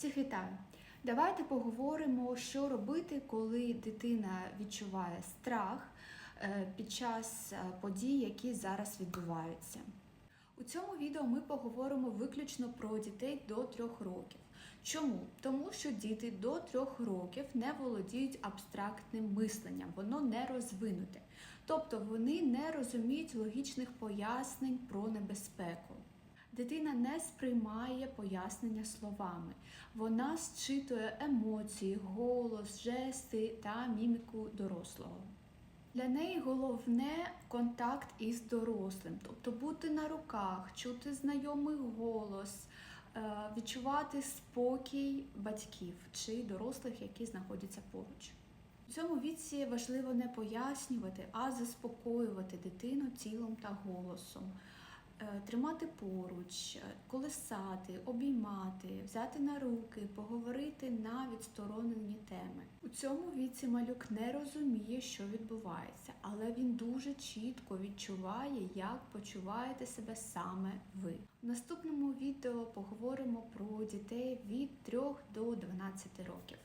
Всіх вітаю! Давайте поговоримо, що робити, коли дитина відчуває страх е, під час е, подій, які зараз відбуваються. У цьому відео ми поговоримо виключно про дітей до трьох років. Чому? Тому що діти до трьох років не володіють абстрактним мисленням, воно не розвинуте. Тобто вони не розуміють логічних пояснень про небезпеку. Дитина не сприймає пояснення словами, вона зчитує емоції, голос, жести та міміку дорослого. Для неї головне контакт із дорослим, тобто бути на руках, чути знайомий голос, е, відчувати спокій батьків чи дорослих, які знаходяться поруч. У цьому віці важливо не пояснювати, а заспокоювати дитину тілом та голосом. Е, Тримати поруч, е, колесати, обіймати, взяти на руки, поговорити на відсторонені теми. У цьому віці малюк не розуміє, що відбувається, але він дуже чітко відчуває, як почуваєте себе саме ви. В наступному відео поговоримо про дітей від 3 до 12 років.